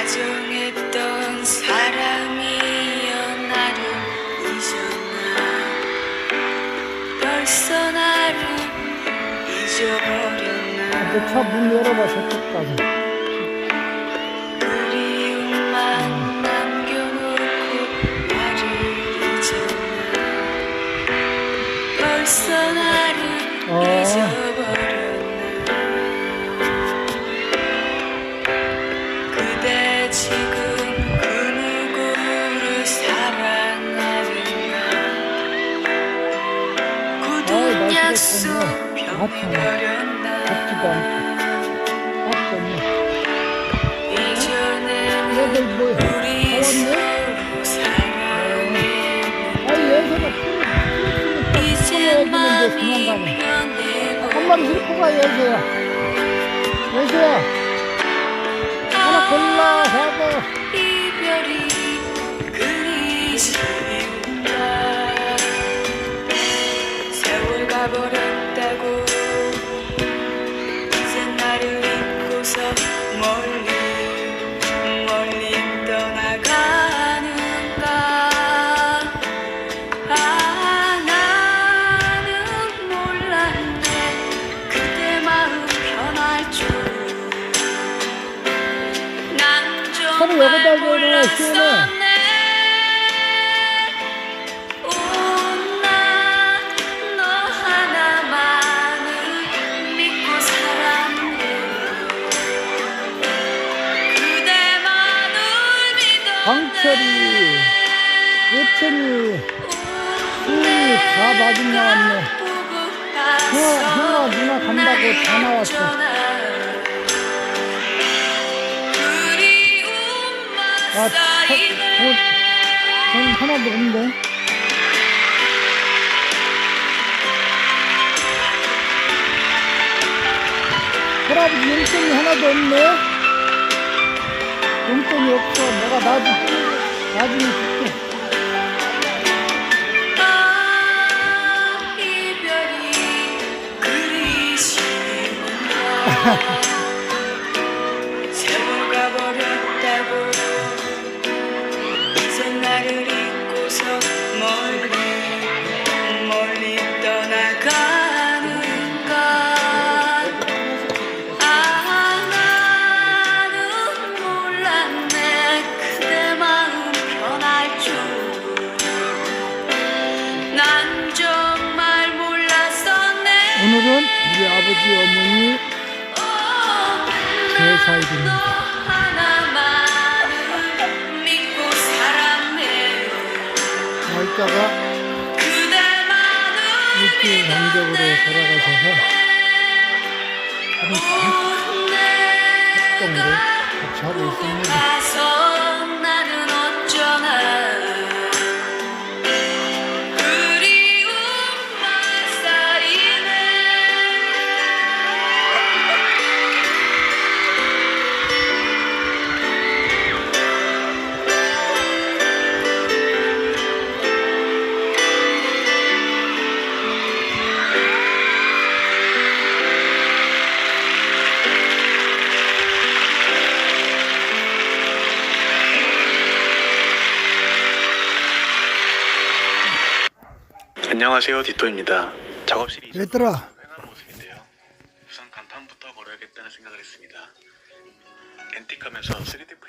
다정했던 사람이여 나를 잊었나? 벌써 나를 잊어버렸나? 내차문 열어봐 잊었나? 벌써 나를 어. 잊어버렸나 아참. 병버렸나 덥지도 않고 딱 좋네 이전에는 얘들 뭐 더웠네? 아이 얘들아 풀 이제 풀어야지는데 마음이 그만 가네 한 마리 싣고 가 예수야 예수야 하나 골라 잡아 가버렸다고. 이제 나를 잊고서 멀리 멀리 떠나가는가. 아 나는 몰랐네. 그대 마음 변할 줄난 정말 몰랐었 강철이 예천이 수인이 다 마중 나왔네 형아 누나 간다고 다 나왔어 아, 차, 돈, 돈 하나도 없네. 할아버지 용돈이 하나도 없네. 나중, 나중에 줄게. 아, 오늘은 우리 아버지, 어머니 제사일입니다. 날짜가 일주일 간격으로 돌아가셔서 하루 내 활동으로 같이 하고 있습니다. 안녕하세요 디토입니다. 작업실이 얘들아, 횡한 모습인데요. 우선 간판부터 걸어야겠다는 생각을 했습니다. 앤틱하면서 3D 프린트